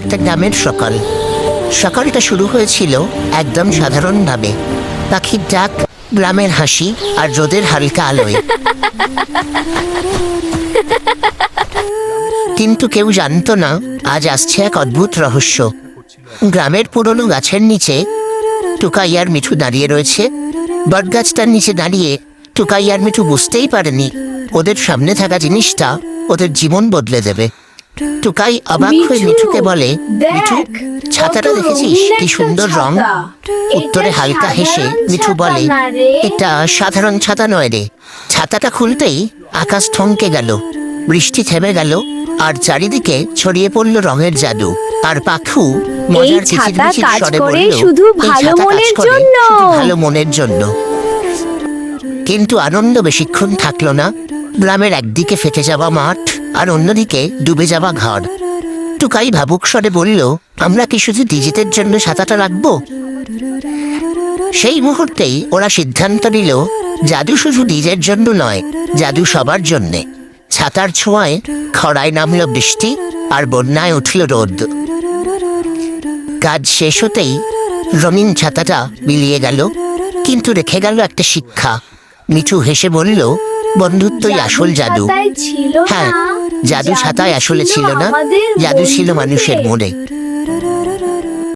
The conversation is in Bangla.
একটা গ্রামের সকাল। সকালটা শুরু হয়েছিল একদম সাধারণভাবে পাখির ডাক, গ্রামের হাসি আর রোদের হালকা আলোয়। কিন্তু কেউ জানতো না, আজ আসছে এক অদ্ভুত রহস্য। গ্রামের পুরনো গাছের নিচে টুকাই আর মিঠু দাঁড়িয়ে রয়েছে। বটগাছটার নিচে দাঁড়িয়ে টুকাই আর মিঠু বুঝতেই পারেনি, ওদের সামনে থাকা জিনিসটা ওদের জীবন বদলে দেবে। টুকাই অবাক হয়ে মিঠুকে বলে মিঠু ছাতাটা দেখেছিস? কি সুন্দর রং। উত্তরে হালকা হেসে মিঠু বলে এটা সাধারণ ছাতা নয় রে। ছাতাটা খুলতেই আকাশ থমকে গেল। বৃষ্টি থেমে গেল আর চারিদিকে ছড়িয়ে পড়ল রঙের জাদু। আর পাখু মজার কিচিরমিচির স্বরে বলল, শুধু "এই ভালো ছাতা কাজ মনের করে জন্য।" শুধু ভালো মনের জন্য। কিন্তু আনন্দ বেশিক্ষণ থাকল না। গ্রামের একদিকে ফেটে যাওয়া মাঠ আর অন্যদিকে ডুবে যাওয়া ঘর। টুকাই ভাবুক স্বরে বলল, আমরা কি শুধু ডিজিটের জন্য ছাতাটা রাখব? সেই মুহূর্তেই ওরা সিদ্ধান্ত নিল, জাদু শুধু নিজের জন্য নয়, জাদু সবার জন্যে। ছাতার ছোঁয়ায় খরায় নামল বৃষ্টি আর বন্যায় উঠল রোদ। কাজ শেষ হতেই রঙিন ছাতাটা মিলিয়ে গেল, কিন্তু রেখে গেল একটা শিক্ষা। মিঠু হেসে বলল বন্ধুত্বই আসল জাদু। হ্যাঁ জাদু ছাতায় আসলে ছিল না। জাদু ছিল মানুষের মনে।